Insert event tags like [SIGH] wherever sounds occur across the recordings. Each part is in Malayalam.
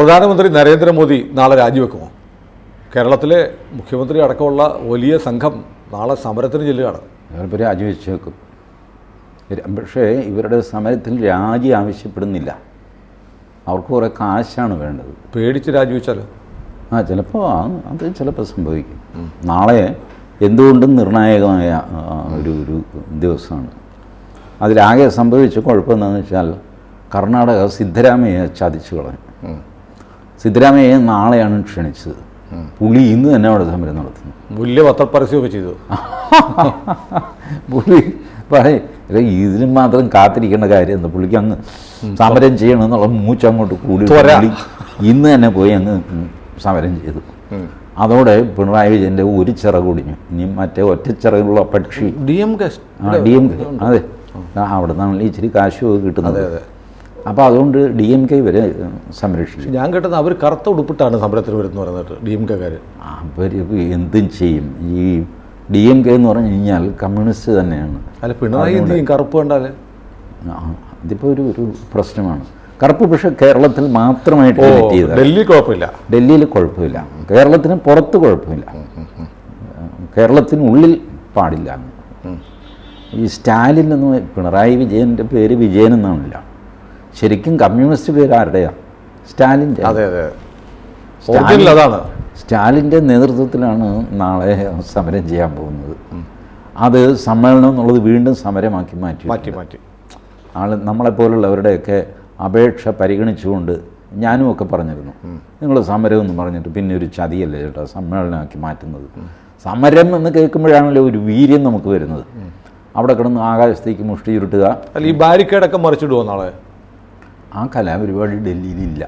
പ്രധാനമന്ത്രി നരേന്ദ്രമോദി നാളെ രാജിവെക്കുമോ? കേരളത്തിലെ മുഖ്യമന്ത്രി അടക്കമുള്ള വലിയ സംഘം നാളെ സമരത്തിന് ചെല്ലുകയാണ്. ഞാനിപ്പോൾ രാജിവെച്ചേക്കും. പക്ഷേ ഇവരുടെ സമരത്തിൽ രാജി ആവശ്യപ്പെടുന്നില്ല. അവർക്ക് കുറേ കാശാണ് വേണ്ടത്. പേടിച്ച് രാജിവെച്ചാലോ? ആ ചിലപ്പോൾ അത് ചിലപ്പോൾ സംഭവിക്കും. നാളെ എന്തുകൊണ്ടും നിർണായകമായ ഒരു ഒരു ദിവസമാണ്. അതിലാകെ സംഭവിച്ച കുഴപ്പമെന്താണെന്ന് വെച്ചാൽ കർണാടക സിദ്ധരാമയെ ചതിച്ചു കളഞ്ഞു. സിദ്ധരാമയ്യ നാളെയാണ് ക്ഷണിച്ചത്. പുള്ളി ഇന്ന് തന്നെ അവിടെ സമരം നടത്തുന്നു. വലിയ പത്രപ്പരസ്യമൊക്കെ ചെയ്തു. [LAUGHS] പുള്ളി പറയും ഇതിന് മാത്രം കാത്തിരിക്കേണ്ട കാര്യം എന്താ? പുള്ളിക്ക് അങ്ങ് സമരം ചെയ്യണം എന്നുള്ള മൂച്ച അങ്ങോട്ട് കൂടി ഇന്ന് തന്നെ പോയി അങ്ങ് സമരം ചെയ്തു. അതോടെ പിണറായി വിജയന്റെ ഒരു ചിറക് ഒടിഞ്ഞു. ഇനി മറ്റേ ഒറ്റ ചിറകുള്ള പക്ഷി D M K D M K. അതെ. അവിടെ നിന്നാണല്ലോ ഇച്ചിരി കാശുമൊക്കെ കിട്ടുന്നത്. അപ്പോൾ അതുകൊണ്ട് ഡി എം കെ ഇവരെ ഉം, സംരക്ഷിച്ചു. ഞാൻ കേട്ടത് അവർ കറുത്ത ഉടുപ്പിട്ടാണ് സമരത്തിന് വരുന്നത് പറഞ്ഞിട്ട് ഡി എം കെക്കാർ അവർ എന്തും ചെയ്യും. ഈ ഡി എം കെ എന്ന് പറഞ്ഞു കഴിഞ്ഞാൽ കമ്മ്യൂണിസ്റ്റ് തന്നെയാണ്. അല്ല പിണറായി എന്ത് ചെയ്യും? കറുപ്പ് കണ്ടാൽ? അതിപ്പോൾ ഇതിപ്പോൾ ഒരു ഒരു പ്രശ്നമാണ്. കറുപ്പ് പക്ഷേ കേരളത്തിൽ മാത്രമായിട്ട്. ഡൽഹി കുഴപ്പമില്ല. ഡൽഹിയിൽ കുഴപ്പമില്ല. കേരളത്തിന് പുറത്ത് കുഴപ്പമില്ല. കേരളത്തിനുള്ളിൽ പാടില്ല. ഈ സ്റ്റാലിൻ എന്ന് പിണറായി വിജയന്റെ പേര് വിജയൻ എന്നാണില്ല. ശരിക്കും കമ്മ്യൂണിസ്റ്റ് പേര് ആരുടെയാണ് സ്റ്റാലിന്റെ. അതെ അതെ. സ്റ്റാലിൻ അതാണ്. സ്റ്റാലിന്റെ നേതൃത്വത്തിലാണ് നാളെ സമരം ചെയ്യാൻ പോകുന്നത്. അത് സമ്മേളനം എന്നുള്ളത് വീണ്ടും സമരമാക്കി മാറ്റി മാറ്റി മാറ്റി. ആൾ നമ്മളെപ്പോലുള്ളവരുടെയൊക്കെ അപേക്ഷ പരിഗണിച്ചുകൊണ്ട് ഞാനും ഒക്കെ പറഞ്ഞിരുന്നു നിങ്ങൾ സമരം എന്ന് പറഞ്ഞിട്ട് പിന്നെ ഒരു ചതിയല്ലേ ചേട്ടാ സമ്മേളനമാക്കി മാറ്റുന്നത്. സമരം എന്ന് കേൾക്കുമ്പോഴാണല്ലോ ഒരു വീര്യം നമുക്ക് വരുന്നത്. അവിടെ കിടന്ന് ആകാശത്തേക്ക് മുഷ്ടി ചുരുട്ടുക അല്ല ഈ ബാരിക്കേഡൊക്കെ മറിച്ചിടുവോ നാളെ? ആ കലാപരിപാടി ഡൽഹിയിലില്ല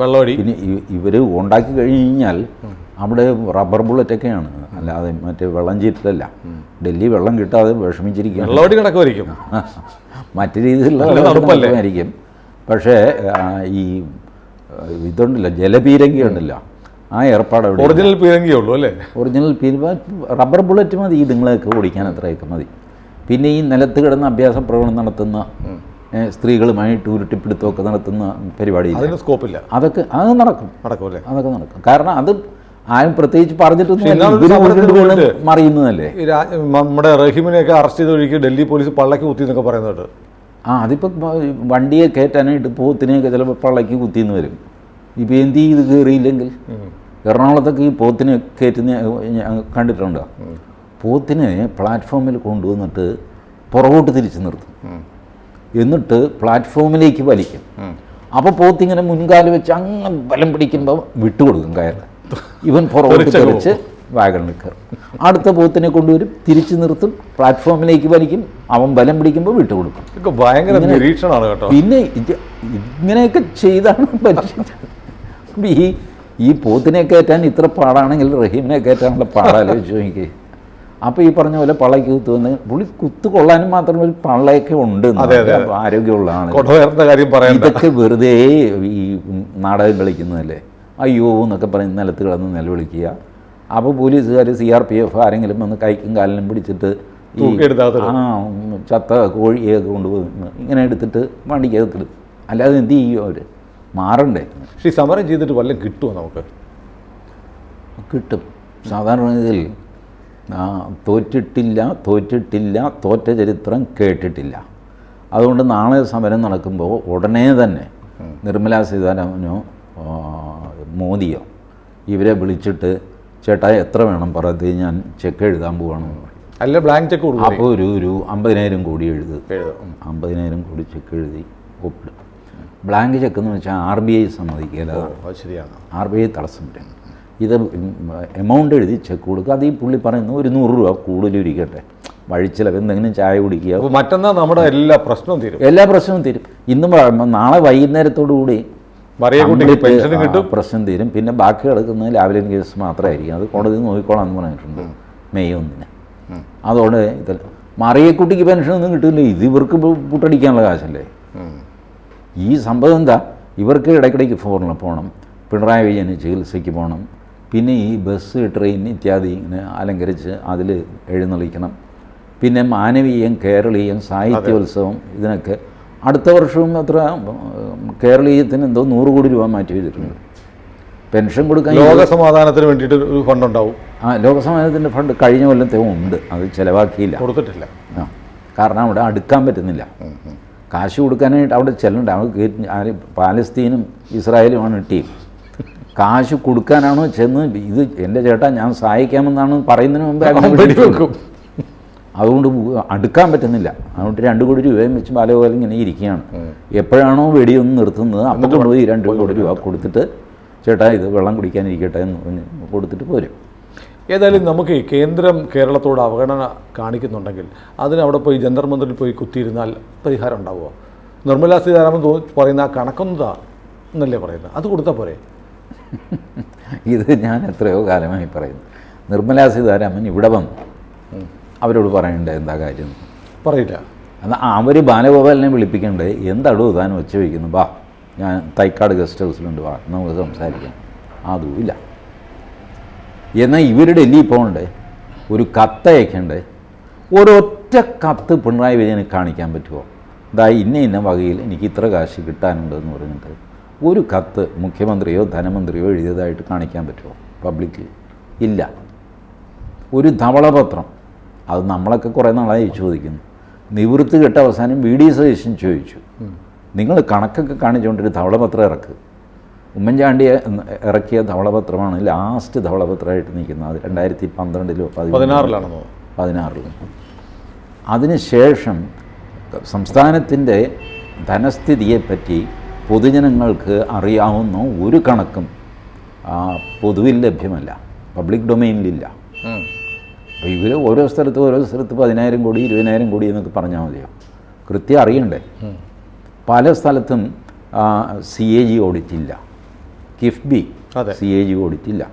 വെള്ളമടി. പിന്നെ ഇവർ ഉണ്ടാക്കി കഴിഞ്ഞ് കഴിഞ്ഞാൽ അവിടെ റബ്ബർ ബുള്ളറ്റൊക്കെയാണ്. അല്ലാതെ മറ്റേ വെള്ളം ചീറ്റലല്ല. ഡൽഹി വെള്ളം കിട്ടാതെ വിഷമിച്ചിരിക്കും വെള്ളമടി [LAUGHS] മറ്റു രീതിയിലുള്ള ആയിരിക്കും പക്ഷേ ഈ ഇതുണ്ടല്ലോ ജലപീരങ്കി ഉണ്ടല്ലോ ആ ഏർപ്പാട് ഒറിജിനൽ പീരങ്കിയേ ഉള്ളൂ അല്ലേ? ഒറിജിനൽ റബ്ബർ ബുള്ളറ്റ് മതി ഇതുങ്ങളെയൊക്കെ ഓടിക്കാൻ അത്രയൊക്കെ മതി. പിന്നെ ഈ നിലത്ത് കിടന്ന് അഭ്യാസ പ്രകടനം നടത്തുന്ന സ്ത്രീകളുമായിട്ട് ഉരുട്ടിപ്പിടുത്തമൊക്കെ നടത്തുന്ന പരിപാടി അതിന് സ്കോപ്പില്ല. അതൊക്കെ അത് നടക്കും. നടക്കും അല്ലേ അതൊക്കെ നടക്കും. കാരണം അത് ആരും പ്രത്യേകിച്ച് പറഞ്ഞിട്ടൊന്നും മറിയുന്നതല്ലേ? നമ്മുടെ റഹീമിനെയൊക്കെ അറസ്റ്റ് ചെയ്ത് ഒഴിക്കുക ഡൽഹി പോലീസ് പള്ളക്ക് കുത്തി എന്നൊക്കെ പറയുന്നത് ആ അതിപ്പോൾ വണ്ടിയെ കയറ്റാനായിട്ട് പോത്തിനെയൊക്കെ ചിലപ്പോൾ പള്ളക്ക് കുത്തിന്ന് വരും. ഇപ്പോൾ എന്ത് ചെയ്ത് കയറിയില്ലെങ്കിൽ? എറണാകുളത്തൊക്കെ ഈ പോത്തിനെ കയറ്റുന്ന കണ്ടിട്ടുണ്ടോ? പോത്തിനെ പ്ലാറ്റ്ഫോമിൽ കൊണ്ടുവന്നിട്ട് പുറകോട്ട് തിരിച്ചു നിർത്തും. എന്നിട്ട് പ്ലാറ്റ്ഫോമിലേക്ക് വലിക്കും. അപ്പോൾ പോത്ത് ഇങ്ങനെ മുൻകാൽ വെച്ച് അങ്ങനെ ബലം പിടിക്കുമ്പോൾ വിട്ടുകൊടുക്കും കയറ് ഇവൻ പുറകോട്ട് തെറിച്ച് വാഗണിൽ കയറും. അടുത്ത പോത്തിനെ കൊണ്ടുവരും തിരിച്ചു നിർത്തും പ്ലാറ്റ്ഫോമിലേക്ക് വലിക്കും അവൻ ബലം പിടിക്കുമ്പോൾ വിട്ടുകൊടുക്കും. ഭയങ്കര നിരീക്ഷണമാണ് കേട്ടോ. പിന്നെ ഇങ്ങനെയൊക്കെ ചെയ്താണ് പരീക്ഷിച്ചത് ഈ ഈ പോത്തിനെ കയറ്റാൻ ഇത്ര പാടാണെങ്കിൽ റഹീമിനെ കയറ്റാനുള്ള പാടാലോചിച്ച് നോക്കി അപ്പോൾ ഈ പറഞ്ഞ പോലെ പള്ളയ്ക്ക് കുത്തു വന്ന് പുള്ളി കുത്തു കൊള്ളാനും മാത്രം ഒരു പള്ളയൊക്കെ ഉണ്ട് ആരോഗ്യമുള്ളതാണ് കാര്യം ഇതൊക്കെ വെറുതെ ഈ നാടകം കളിക്കുന്നതല്ലേ? അയ്യോ എന്നൊക്കെ പറഞ്ഞ് നിലത്ത് കിടന്ന് നിലവിളിക്കുക. അപ്പോൾ പോലീസുകാർ സി ആർ പി എഫ് ആരെങ്കിലും വന്ന് കൈക്കും കാലിനും പിടിച്ചിട്ട് ഈ ആ ചത്ത കോഴിയൊക്കെ കൊണ്ടുപോകുന്ന ഇങ്ങനെ എടുത്തിട്ട് വണ്ടിക്കകത്തിടും അല്ലാതെ എന്ത് ചെയ്യും അവർ? മാറണ്ടേ? പക്ഷേ സമരം ചെയ്തിട്ട് വല്ലതും കിട്ടുമോ നമുക്ക്? കിട്ടും. സാധാരണ ഇതിൽ തോറ്റിട്ടില്ല തോറ്റിട്ടില്ല തോറ്റ ചരിത്രം കേട്ടിട്ടില്ല. അതുകൊണ്ട് നാളെ സമരം നടക്കുമ്പോൾ ഉടനെ തന്നെ നിർമ്മലാ സീതാരാമനോ മോദിയോ ഇവരെ വിളിച്ചിട്ട് ചേട്ടാ എത്ര വേണം? പറയത് ഞാൻ ചെക്ക് എഴുതാൻ പോവാണ്. അല്ല ബ്ലാങ്ക് ചെക്ക് കൊടുക്കും അപ്പോൾ ഒരു ഒരു അമ്പതിനായിരം കോടി എഴുത്. അമ്പതിനായിരം കോടി ചെക്ക് എഴുതി ഒപ്പിടും. ബ്ലാങ്ക് ചെക്ക് എന്ന് വെച്ചാൽ ആർ ബി ഐ സമ്മതിക്കില്ല ശരിയാണ്. ആർ ബി ഐ തടസ്സം വരും ഇത് എമൗണ്ട് എഴുതി ചെക്ക് കൊടുക്കുക. അത് ഈ പുള്ളി പറയുന്നു ഒരു നൂറ് രൂപ കൂടുതലിരിക്കട്ടെ. വഴിച്ചിലവ് എന്തെങ്കിലും ചായ കുടിക്കുക. അപ്പോൾ മറ്റന്നാൾ നമ്മുടെ എല്ലാ പ്രശ്നവും തീരും. എല്ലാ പ്രശ്നവും തീരും. ഇന്ന് നാളെ വൈകുന്നേരത്തോടു കൂടി പ്രശ്നം തീരും. പിന്നെ ബാക്കി കിടക്കുന്നത് ലാവലിൻ കേസ് മാത്രമായിരിക്കും. അത് കോടതി നോക്കിക്കോളാം എന്ന് പറഞ്ഞിട്ടുണ്ട്. മെയ് ഒന്നിന്. അതോടെ ഇത് മറിയക്കുട്ടിക്ക് പെൻഷനൊന്നും കിട്ടില്ല. ഇത് ഇവർക്ക് പുട്ടടിക്കാനുള്ള കാശല്ലേ? ഈ സംഭവം എന്താ? ഇവർക്ക് ഇടയ്ക്കിടയ്ക്ക് ഫോറിന് പോകണം പിണറായി വിജയന് ചികിത്സയ്ക്ക് പോകണം പിന്നെ ഈ ബസ് ട്രെയിൻ ഇത്യാദി ഇങ്ങനെ അലങ്കരിച്ച് അതിൽ എഴുന്നള്ളിക്കണം. പിന്നെ മാനവീയം കേരളീയം സാഹിത്യോത്സവം ഇതിനൊക്കെ അടുത്ത വർഷവും അത്ര കേരളീയത്തിന് എന്തോ നൂറ് കോടി രൂപ മാറ്റി വെച്ചിട്ടുണ്ട്. പെൻഷൻ കൊടുക്കാൻ ലോക സമാധാനത്തിന് വേണ്ടിയിട്ട് ഒരു ഫണ്ട് ഉണ്ടാവും. ആ ലോകസമാധാനത്തിന്റെ ഫണ്ട് കഴിഞ്ഞ കൊല്ലത്തെ ഉണ്ട്. അത് ചിലവാക്കിയില്ല. കൊടുത്തിട്ടില്ല. ആ കാരണം അവിടെ അടുക്കാൻ പറ്റുന്നില്ല. കാശ് കൊടുക്കാനായിട്ട് അവിടെ ചെല്ലണ്ട. അവിടെ പാലസ്തീനും ഇസ്രായേലുമാണ് ടീം. കാശ് കൊടുക്കാനാണോ ചെന്ന് ഇത് എന്റെ ചേട്ടാ ഞാൻ സഹായിക്കാമെന്നാണ് പറയുന്നതിന് മുമ്പേ വെക്കും. അതുകൊണ്ട് അടുക്കാൻ പറ്റുന്നില്ല. അതുകൊണ്ട് രണ്ട് കോടി രൂപയും വെച്ച് ബാലഗോപാലൻ ഇങ്ങനെ ഇരിക്കുകയാണ്. എപ്പോഴാണോ വെടിയൊന്ന് നിർത്തുന്നത് അപ്പം കൊണ്ടുപോയി രണ്ട് കോടി രൂപ കൊടുത്തിട്ട് ചേട്ടാ ഇത് വെള്ളം കുടിക്കാനിരിക്കട്ടെ എന്ന് പറഞ്ഞ് കൊടുത്തിട്ട് പോരും. ഏതായാലും നമുക്ക് കേന്ദ്രം കേരളത്തോട് അവഗണന കാണിക്കുന്നുണ്ടെങ്കിൽ അതിന് അവിടെ പോയി ജന്തർ മന്ദിറിൽ പോയി കുത്തിയിരുന്നാൽ പരിഹാരം ഉണ്ടാവുമോ? നിർമ്മലാ സീതാരാമൻ പറയുന്ന ആ കണക്കൊന്നതാ എന്നല്ലേ പറയുന്നത്? അത് കൊടുത്താൽ പോരെ? ഇത് ഞാൻ എത്രയോ കാലമായി പറയുന്നു. നിർമ്മലാ സീതാരാമൻ ഇവിടെ വന്നു. അവരോട് പറയണ്ടേ എന്താ കാര്യം. പറയില്ല. എന്നാൽ അവർ ബാലഗോപാലിനെ വിളിപ്പിക്കണ്ടേ? എന്താടോ താൻ ഒച്ച വയ്ക്കുന്നു വാ ഞാൻ തൈക്കാട് ഗസ്റ്റ് ഹൗസിലുണ്ട്. വാ നമുക്ക് സംസാരിക്കാം. അതുമില്ല എന്നാൽ ഇവർ ഡൽഹി പോകണ്ടേ? ഒരു കത്ത് അയക്കണ്ടേ ഒരൊറ്റ കത്ത് പിണറായി വിജയന് കാണിക്കാൻ പറ്റുമോ ഇതാ ഇന്ന ഇന്ന വകയിൽ എനിക്ക് ഇത്ര കാശ് കിട്ടാനുണ്ടെന്ന് പറഞ്ഞിട്ട് ഒരു കത്ത് മുഖ്യമന്ത്രിയോ ധനമന്ത്രിയോ എഴുതിയതായിട്ട് കാണിക്കാൻ പറ്റുമോ? പബ്ലിക്കിൽ ഇല്ല. ഒരു ധവളപത്രം. അത് നമ്മളൊക്കെ കുറേ നാളായി ചോദിക്കുന്നു. നിവൃത്തി കെട്ട അവസാനം വി ഡി സതീശൻ ചോദിച്ചു. നിങ്ങൾ കണക്കൊക്കെ കാണിച്ചുകൊണ്ടൊരു ധവളപത്രം ഇറക്ക്. ഉമ്മൻചാണ്ടി ഇറക്കിയ ധവളപത്രമാണ് ലാസ്റ്റ് ധവളപത്രമായിട്ട് നിൽക്കുന്നത്. അത് രണ്ടായിരത്തി പന്ത്രണ്ടിലോ പതിനാറിലാണോ പതിനാറിൽ അതിനുശേഷം സംസ്ഥാനത്തിന്റെ ധനസ്ഥിതിയെപ്പറ്റി പൊതുജനങ്ങൾക്ക് അറിയാവുന്ന ഒരു കണക്കും പൊതുവിൽ ലഭ്യമല്ല പബ്ലിക് ഡൊമൈനിലില്ല അപ്പോൾ ഇവർ ഓരോ സ്ഥലത്ത് ഓരോ സ്ഥലത്ത് പതിനായിരം കോടി ഇരുപതിനായിരം കോടി എന്നൊക്കെ പറഞ്ഞാൽ മതിയോ? കൃത്യം അറിയണ്ടേ? പല സ്ഥലത്തും സി എ ജി ഓഡിറ്റ് ഇല്ല. KIIFB. C A G audit ഇല്ല.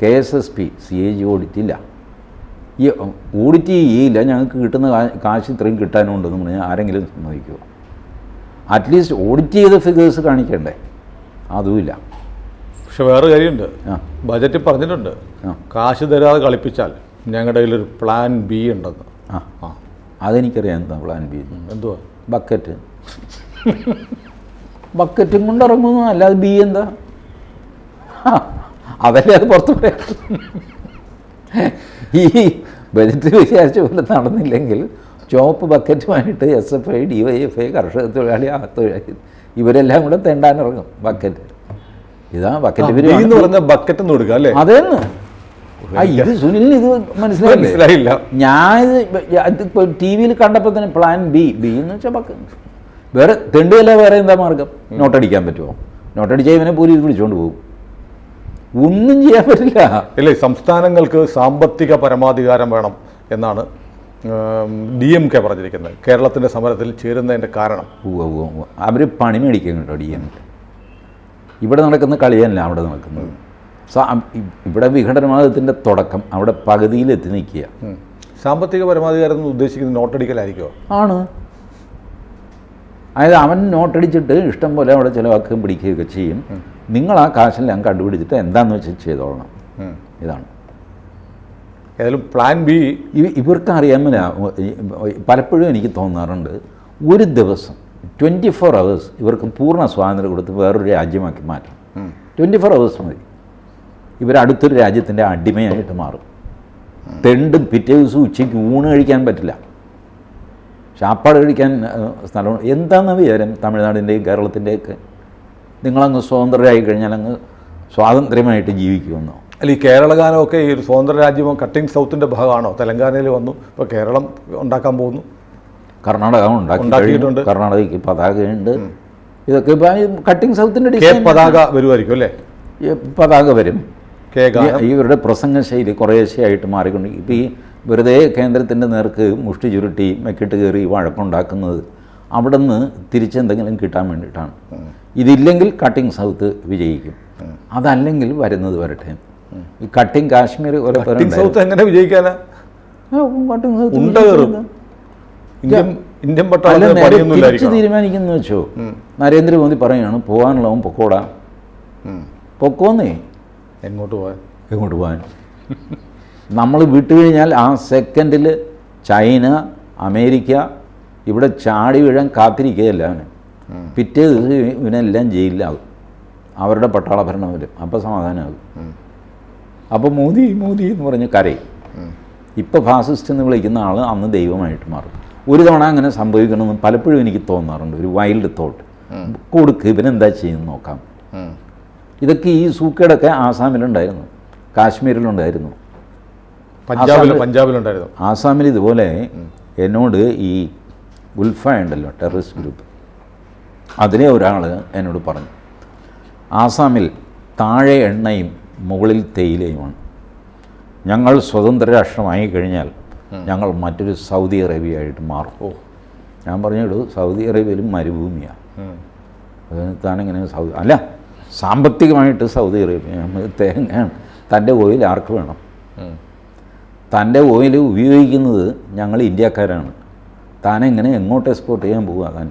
K S S P C A G audit ഇല്ല. ഈ ഓഡിറ്റ് ചെയ്യില്ല. ഞങ്ങൾക്ക് കിട്ടുന്ന കാശ് ഇത്രയും കിട്ടാനുണ്ടെന്ന് പറഞ്ഞാൽ ആരെങ്കിലും സമ്മതിക്കുമോ അറ്റ്ലീസ്റ്റ് ഓഡിറ്റ് ചെയ്ത ഫിഗേഴ്സ് കാണിക്കണ്ടേ? അതുമില്ല. പക്ഷെ വേറെ കാര്യമുണ്ട്. ബജറ്റ് ബജറ്റിൽ പറഞ്ഞിട്ടുണ്ട്. കാശ് തരാതെ കളിപ്പിച്ചാൽ ഞങ്ങളുടെ ഒരു പ്ലാൻ ബി ഉണ്ടെന്ന്. ആ. ആ. അതെനിക്കറിയാം എന്താ പ്ലാൻ ബി എന്തുവാ? ബക്കറ്റ് ബക്കറ്റും കൊണ്ട് ഇറങ്ങുന്നു. അല്ലാതെ ബി എന്താ? അതല്ലേ അത് പുറത്തു പറയാം. ഈ ബജറ്റ് വിചാരിച്ച പോലെ നടന്നില്ലെങ്കിൽ ചുവപ്പ് ബക്കറ്റുമായിട്ട് S F I D Y F I കർഷക തൊഴിലാളി ആ തൊഴിലാളി ഇവരെല്ലാം കൂടെ തെണ്ടാനിറങ്ങും ബക്കറ്റ് ഇതാ ബക്കറ്റ് പറഞ്ഞ ബക്കറ്റ് കൊടുക്കുക അല്ലേ? അതേന്ന്. ആ ഇത് സുനിൽ ഇത് മനസ്സിലായില്ലേ? മനസ്സിലായില്ല. ഞാൻ ഇത് ടി വിയിൽ കണ്ടപ്പോൾ തന്നെ പ്ലാൻ ബി ബി എന്ന് വെച്ചാൽ ബക്ക് വേറെ തെണ്ടുകല്ല വേറെ എന്താ മാർഗം? നോട്ടടിക്കാൻ പറ്റുമോ നോട്ടടിച്ചാൽ ഇവനെ പോലീസ് വിളിച്ചുകൊണ്ട് പോകും. ഒന്നും ചെയ്യാൻ പറ്റില്ല. ഇല്ലേ സംസ്ഥാനങ്ങൾക്ക് സാമ്പത്തിക പരമാധികാരം വേണം എന്നാണ് ഡി എം കെ പറഞ്ഞിരിക്കുന്നത്. കേരളത്തിന്റെ സമരത്തിൽ ചേരുന്നതിന്റെ കാരണം. അവർ പണി മേടിക്കാൻ കേട്ടോ ഡി എം കെ. ഇവിടെ നടക്കുന്ന കളിയല്ല അവിടെ നടക്കുന്നത്. സോ ഇവിടെ വിഘടനവാദത്തിന്റെ തുടക്കം അവിടെ പകുതിയിൽ എത്തി നിൽക്കുക. സാമ്പത്തിക പരമാധികാരം എന്ന് ഉദ്ദേശിക്കുന്നത് നോട്ടടിക്കലായിരിക്കുമോ ആണ്. അതായത് അവൻ നോട്ടടിച്ചിട്ട് ഇഷ്ടം പോലെ അവിടെ ചിലവാക്കുകയും പിടിക്കുകയൊക്കെ ചെയ്യും. നിങ്ങൾ ആ കാശെല്ലാം കണ്ടുപിടിച്ചിട്ട് എന്താണെന്ന് വെച്ചാൽ ചെയ്തോളണം. ഇതാണ്. ഏതായാലും പ്ലാൻ ബി ഇവ ഇവർക്ക് അറിയാമല്ല പലപ്പോഴും എനിക്ക് തോന്നാറുണ്ട് ഒരു ദിവസം ട്വന്റി ഫോർ അവേഴ്സ് ഇവർക്ക് പൂർണ സ്വാതന്ത്ര്യം കൊടുത്ത് വേറൊരു രാജ്യമാക്കി മാറ്റണം. ട്വന്റി ഫോർ അവേഴ്സ് മതി. ഇവരടുത്തൊരു രാജ്യത്തിന്റെ അടിമയായിട്ട് മാറും. തെണ്ടും പിറ്റേ ദിവസം ഉച്ചയ്ക്ക് ഊണ് കഴിക്കാൻ പറ്റില്ല. ചാപ്പാട് കഴിക്കാൻ സ്ഥലം എന്താണെന്ന് വിചാരം തമിഴ്നാടിന്റെയും കേരളത്തിന്റെയൊക്കെ നിങ്ങളങ്ങ് സ്വതന്ത്രരായി കഴിഞ്ഞാൽ അങ്ങ് സ്വാതന്ത്ര്യമായിട്ട് ജീവിക്കുമെന്നോ? അല്ല ഈ കേരള ഗാനമൊക്കെ ഈ ഒരു സ്വതന്ത്ര രാജ്യമോ കട്ടിങ് സൗത്തിന്റെ ഭാഗമാണോ? തെലങ്കാനയിൽ വന്നു ഇപ്പോൾ കേരളം ഉണ്ടാക്കാൻ പോകുന്നു. കർണാടക ഉണ്ടാക്കി ഉണ്ടാക്കിയിട്ടുണ്ട്. കർണാടകയ്ക്ക് പതാകയുണ്ട് ഇതൊക്കെ ഇപ്പം കട്ടിങ് സൗത്തിന്റെ ഡിസൈൻ പതാക വരുമായിരിക്കും അല്ലേ? പതാക വരും. ഇവരുടെ പ്രസംഗ ശൈലി കുറേശ്ശെയായിട്ട് മാറിക്കൊണ്ട് ഇപ്പം ഈ വെറുതെ കേന്ദ്രത്തിന്റെ നേർക്ക് മുഷ്ടി ചുരുട്ടി മെക്കിട്ട് കയറി വഴക്കുണ്ടാക്കുന്നത് അവിടെ നിന്ന് തിരിച്ചെന്തെങ്കിലും കിട്ടാൻ വേണ്ടിയിട്ടാണ്. ഇതില്ലെങ്കിൽ കട്ടിങ് സൗത്ത് വിജയിക്കും. അതല്ലെങ്കിൽ വരുന്നത് വരട്ടെ ഈ കട്ടിംഗ് കാശ്മീർ സൗത്ത് എങ്ങനെ വിജയിക്കാനാ? തിരിച്ച് തീരുമാനിക്കുന്നു വെച്ചോ? നരേന്ദ്രമോദി പറയുകയാണ് പോകാനുള്ളവൻ പൊക്കോടാ. പൊക്കോന്നേ? എങ്ങോട്ട് പോകാൻ എങ്ങോട്ട് പോകാൻ നമ്മൾ വിട്ടു കഴിഞ്ഞാൽ ആ സെക്കൻഡിൽ ചൈന അമേരിക്ക ഇവിടെ ചാടി വീഴാൻ കാത്തിരിക്കുകയല്ല അവന്. പിറ്റേ ദിവസം ഇവനെല്ലാം ജയിലിലാകും. അവരുടെ പട്ടാള ഭരണം വരും അപ്പോൾ സമാധാനമാകും. അപ്പോൾ മോദി മോദി എന്ന് പറഞ്ഞ് കരയും. ഇപ്പോൾ ഫാസിസ്റ്റ് എന്ന് വിളിക്കുന്ന ആൾ അന്ന് ദൈവമായിട്ട് മാറും. ഒരു തവണ അങ്ങനെ സംഭവിക്കണമെന്ന് പലപ്പോഴും എനിക്ക് തോന്നാറുണ്ട്. ഒരു വൈൽഡ് തോട്ട് കൊടുക്ക് ഇവനെന്താ ചെയ്യുന്നു നോക്കാം. ഇതൊക്കെ ഈ സൂക്കേടൊക്കെ ആസാമിലുണ്ടായിരുന്നു. കാശ്മീരിലുണ്ടായിരുന്നു. പഞ്ചാബിലുണ്ടായിരുന്നു. ആസാമിൽ ഇതുപോലെ എന്നോട് ഈ ഗുൽഫ ഉണ്ടല്ലോ ടെററിസ്റ്റ് ഗ്രൂപ്പ് അതിലെ ഒരാൾ എന്നോട് പറഞ്ഞു ആസാമിൽ താഴെ എണ്ണയും മുകളിൽ തേയിലയുമാണ്. ഞങ്ങൾ സ്വതന്ത്ര രാഷ്ട്രമായി കഴിഞ്ഞാൽ ഞങ്ങൾ മറ്റൊരു സൗദി അറേബ്യയായിട്ട് മാറും. ഓ. ഞാൻ പറഞ്ഞു സൗദി അറേബ്യയിലും മരുഭൂമിയാണ് ഉം. അതിന് താനെങ്ങനെ സൗദി അല്ല സാമ്പത്തികമായിട്ട് സൗദി അറേബ്യ തേങ്ങയാണ്. തന്റെ ഓയിൽ ആർക്ക് വേണം? തന്റെ ഓയിൽ ഉപയോഗിക്കുന്നത് ഞങ്ങൾ ഇന്ത്യക്കാരാണ്. താനെങ്ങനെ എങ്ങോട്ട് എക്സ്പോർട്ട് ചെയ്യാൻ പോകുക താൻ?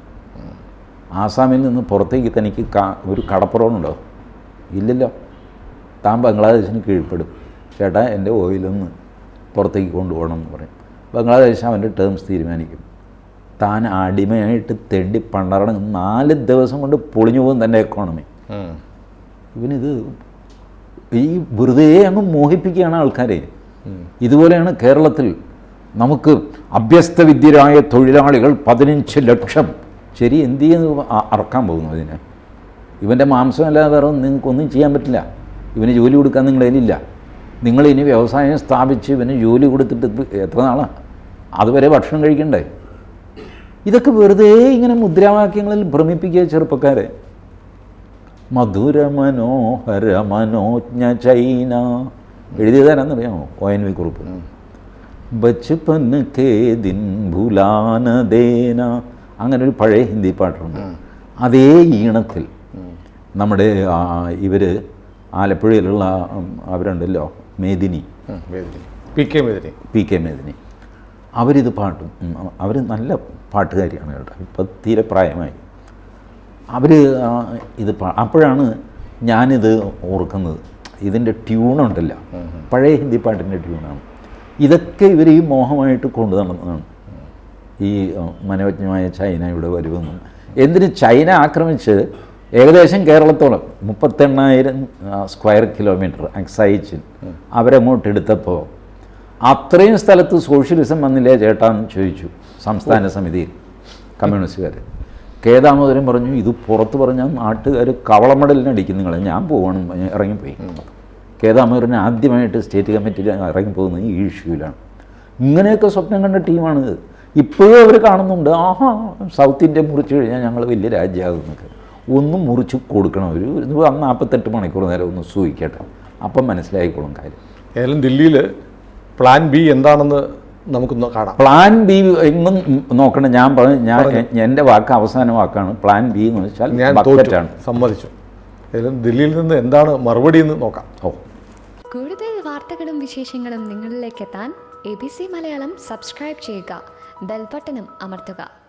ആസാമിൽ നിന്ന് പുറത്തേക്ക് തനിക്ക് ഒരു കടപ്പുറമുണ്ടോ ഇല്ലല്ലോ. താൻ ബംഗ്ലാദേശിന് കീഴ്പ്പെടും. ചേട്ടാ എന്റെ ഓയിലൊന്ന് പുറത്തേക്ക് കൊണ്ടുപോകണം എന്ന് പറയും. ബംഗ്ലാദേശ് അവന്റെ ടേംസ് തീരുമാനിക്കും. താൻ അടിമയായിട്ട് തെണ്ടി പണ്ടറണം നാല് ദിവസം കൊണ്ട് പൊളിഞ്ഞു പോകും തന്റെ എക്കോണമി. ഇവനിത് ഈ വെറുതെ അങ്ങ് മോഹിപ്പിക്കുകയാണ് ആൾക്കാരെ. ഇതുപോലെയാണ് കേരളത്തിൽ നമുക്ക് അഭ്യസ്തവിദ്യരായ തൊഴിലാളികൾ പതിനഞ്ച് ലക്ഷം. ശരി എന്ത് ചെയ്യുന്നു? അറക്കാൻ പോകുന്നു അതിനെ. ഇവന്റെ മാംസമല്ലാതെ വേറെ ഒന്നും നിങ്ങൾക്കൊന്നും ചെയ്യാൻ പറ്റില്ല. ഇവന് ജോലി കൊടുക്കാൻ നിങ്ങളതിലില്ല നിങ്ങളിനി നിങ്ങൾ ഇനി വ്യവസായം സ്ഥാപിച്ച് ഇവന് ജോലി കൊടുത്തിട്ട് എത്ര നാളാണ് അതുവരെ ഭക്ഷണം കഴിക്കണ്ടേ? ഇതൊക്കെ വെറുതെ ഇങ്ങനെ മുദ്രാവാക്യങ്ങളിൽ ഭ്രമിപ്പിക്കുക ചെറുപ്പക്കാരെ. മധുര മനോഹര മനോജ്ഞ ചൈന. എഴുതിയതാരെന്നറിയാമോ ഒ എൻ വി കുറിപ്പ്. ബച്പൻ കേ ദിൻ ഭുലാനദേന അങ്ങനെ ഒരു പഴയ ഹിന്ദി പാട്ടുണ്ട്. അതേ ഈണത്തിൽ നമ്മുടെ ഇവർ ആലപ്പുഴയിലുള്ള അവരുണ്ടല്ലോ Medini. P K Medini. P K Medini. അവരിത് പാട്ടും അവർ നല്ല പാട്ടുകാരിയാണ് കേട്ടോ. ഇപ്പം തീരെ പ്രായമായി. അവർ ഇത് അപ്പോഴാണ് ഞാനിത് ഓർക്കുന്നത്. ഇതിന്റെ ട്യൂണുണ്ടല്ല. പഴയ ഹിന്ദി പാട്ടിന്റെ ട്യൂണാണ്. ഇതൊക്കെ ഇവർ ഈ മോഹമായിട്ട് കൊണ്ടു നടന്നതാണ്. ഈ മനോജ്ഞമായ ചൈനയുടെ വരുവെന്നും എന്തിന് ചൈന ആക്രമിച്ച് ഏകദേശം കേരളത്തോളം മുപ്പത്തെണ്ണായിരം സ്ക്വയർ കിലോമീറ്റർ അക്സൈച്ചിൽ അവരങ്ങോട്ട് എടുത്തപ്പോൾ അത്രയും സ്ഥലത്ത് സോഷ്യലിസം വന്നില്ലേ ചേട്ടാന്ന് ചോദിച്ചു സംസ്ഥാന സമിതിയിൽ കമ്മ്യൂണിസ്റ്റുകാർ കെ ദാമോദരൻ പറഞ്ഞു ഇത് പുറത്ത് പറഞ്ഞാൽ നാട്ടുകാർ കവളമടലിന് അടിക്കും നിങ്ങളെ ഞാൻ പോവാണ് പറഞ്ഞ് ഇറങ്ങിപ്പോയി. കെ ദാമോദരൻ ആദ്യമായിട്ട് സ്റ്റേറ്റ് കമ്മിറ്റിയിൽ ഇറങ്ങിപ്പോകുന്നത് ഈ ഇഷ്യൂവിലാണ് ഇങ്ങനെയൊക്കെ സ്വപ്നം കണ്ട ടീമാണിത്. ഇപ്പോഴും അവർ കാണുന്നുണ്ട് ആഹാ സൗത്ത് ഇന്ത്യ മുറിച്ച് കഴിഞ്ഞാൽ ഞങ്ങൾ വലിയ രാജ്യമാകുന്നൊക്കെ ഒന്ന് മുറിച്ച് കൊടുക്കണം. ഒരു നാൽപ്പത്തെട്ട് മണിക്കൂർ നേരം ഒന്ന് സൂഹിക്കട്ടെ അപ്പം മനസ്സിലായിക്കോളും കാര്യം. ഏതായാലും ദില്ലിയിൽ പ്ലാൻ ബി എന്താണെന്ന് നമുക്കൊന്ന് കാണാം. പ്ലാൻ ബി എങ്ങും നോക്കണം ഞാൻ പറഞ്ഞു ഞാൻ എന്റെ വാക്ക് അവസാന വാക്കാണ്. പ്ലാൻ ബി എന്ന് വെച്ചാൽ ഞാൻ തോറ്റാണ് സമ്മതിച്ചു. ഏതായാലും ദില്ലിയിൽ നിന്ന് എന്താണ് മറുപടി എന്ന് നോക്കാം. ഓ. കൂടുതൽ വാർത്തകളും വിശേഷങ്ങളും നിങ്ങളിലേക്ക് എത്താൻ A B C Malayalam subscribe ചെയ്യുക. ബെൽബട്ടനും അമർത്തുക.